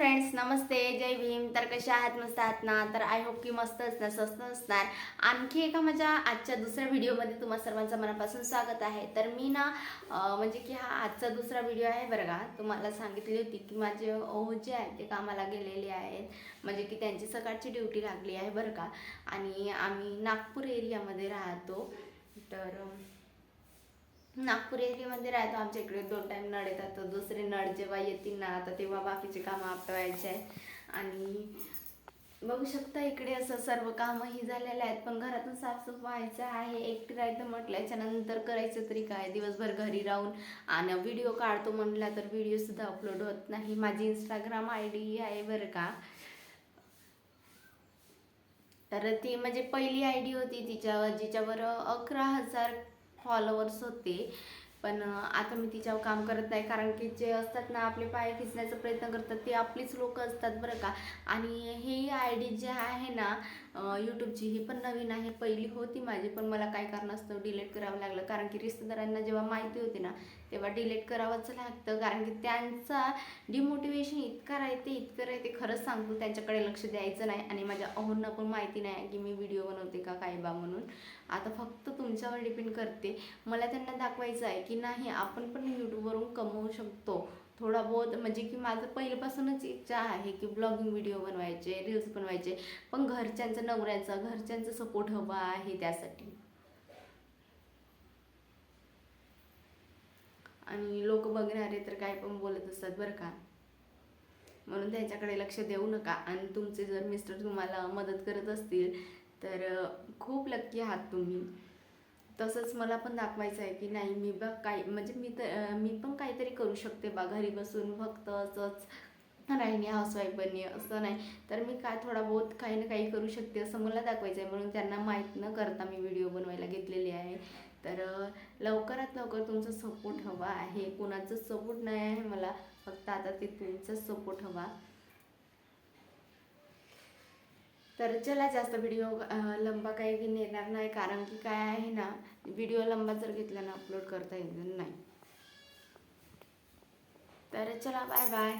Friends नमस्ते जय भीम. तर कशा आहात? मस्त आहात ना? तर आय होप की मस्त असणार स्वस्त असणार. आणखी एका माझ्या आजच्या दुसऱ्या व्हिडिओमध्ये तुम्हा सर्वांचं मनापासून स्वागत आहे. तर मी ना म्हणजे की हा आजचा दुसरा व्हिडिओ आहे बरं का. तुम्हाला सांगितली होती की माझे ओहो जे आहेत ते कामाला गेलेले आहेत. म्हणजे की त्यांची सकाळची ड्युटी लागली आहे बरं का. आणि आम्ही नागपूर एरियामध्ये राहतो. तर नागपूर एरियामध्ये राहतो आमच्या इकडे दोन टाईम नळ येतात तर दुसरे नळ जेव्हा येतील ना आता तेव्हा बाकीचे कामं आपटवायचे आहे आणि बघू शकता इकडे असं सर्व कामंही झालेले आहेत पण घरातून साफसूफ व्हायचं आहे. एकटी राहायचं म्हटल्याच्या नंतर करायचं तरी काय? दिवसभर घरी राहून आणि व्हिडिओ काढतो म्हटला तर व्हिडिओसुद्धा अपलोड होत नाही. माझी इंस्टाग्राम आय डी आहे बरं का. तर ती म्हणजे पहिली आय डी होती तिच्यावर जिच्यावर अकरा हजार फॉलोअर्स होते. पण आता मी तिच्यावर काम करत नाही. कारण की जे असतात ना आपले पाय खिचण्याचा प्रयत्न करतात ते आपलीच लोक असतात बरं का. आणि ही आय डी जी आहे ना यूट्यूबची ही पण नवीन आहे. पहिली होती माझी पण मला काय कारणास्तव डिलीट करावं लागलं. कारण की रिश्तेदारांना जेव्हा माहिती होती ना तेव्हा डिलीट करावंच लागतं. कारण की त्यांचा डिमोटिवेशन इतकं राहते इतकं राहते. खरंच सांगतो त्यांच्याकडे लक्ष द्यायचं नाही आणि माझ्या अहोंना पण माहिती नाही की मी व्हिडिओ बनवते का काय बा म्हणून. आता फक्त तुमच्यावर डिपेंड करते. मला त्यांना दाखवायचं आहे की नाही आपण पण यूट्यूबवरून कमवू शकतो. थोडा बहुत म्हणजे की माझं पहिल्यापासूनच इच्छा आहे की ब्लॉगिंग व्हिडिओ बनवायचे रील्स बनवायचे. पण घरच्यांचं नवऱ्याचा घरच्यांचा सपोर्ट हवा आहे त्यासाठी. आणि लोक बघणारे तर काय पण बोलत असतात बरं का. म्हणून त्यांच्याकडे लक्ष देऊ नका. आणि तुमचे जर मिस्टर तुम्हाला मदत करत असतील तर खूप लक्की आहात तुम्ही. तसंच मला पण दाखवायचं आहे की नाही मी बघ काय म्हणजे मी तर मी पण काहीतरी करू शकते बा. घरी बसून फक्त असंच राहिणी हाऊसवाईफ बनणे असं नाही. तर मी काय थोडा बहुत काही ना काही करू शकते असं मला दाखवायचं आहे. म्हणून त्यांना माहीत न करता मी व्हिडिओ बनवायला घेतलेले आहे. तर लवकरात लवकर तुमचा सपोर्ट हवा आहे. कुणाचा सपोर्ट नाही आहे मला फक्त आता ते तुमचाच सपोर्ट हवा. तर चला जास्त व्हिडिओ लंबा काही नेणार नाही. कारण की काय आहे ना व्हिडिओ लंबा जर घेतला ना अपलोड करता येणार नाही. तर चला बाय बाय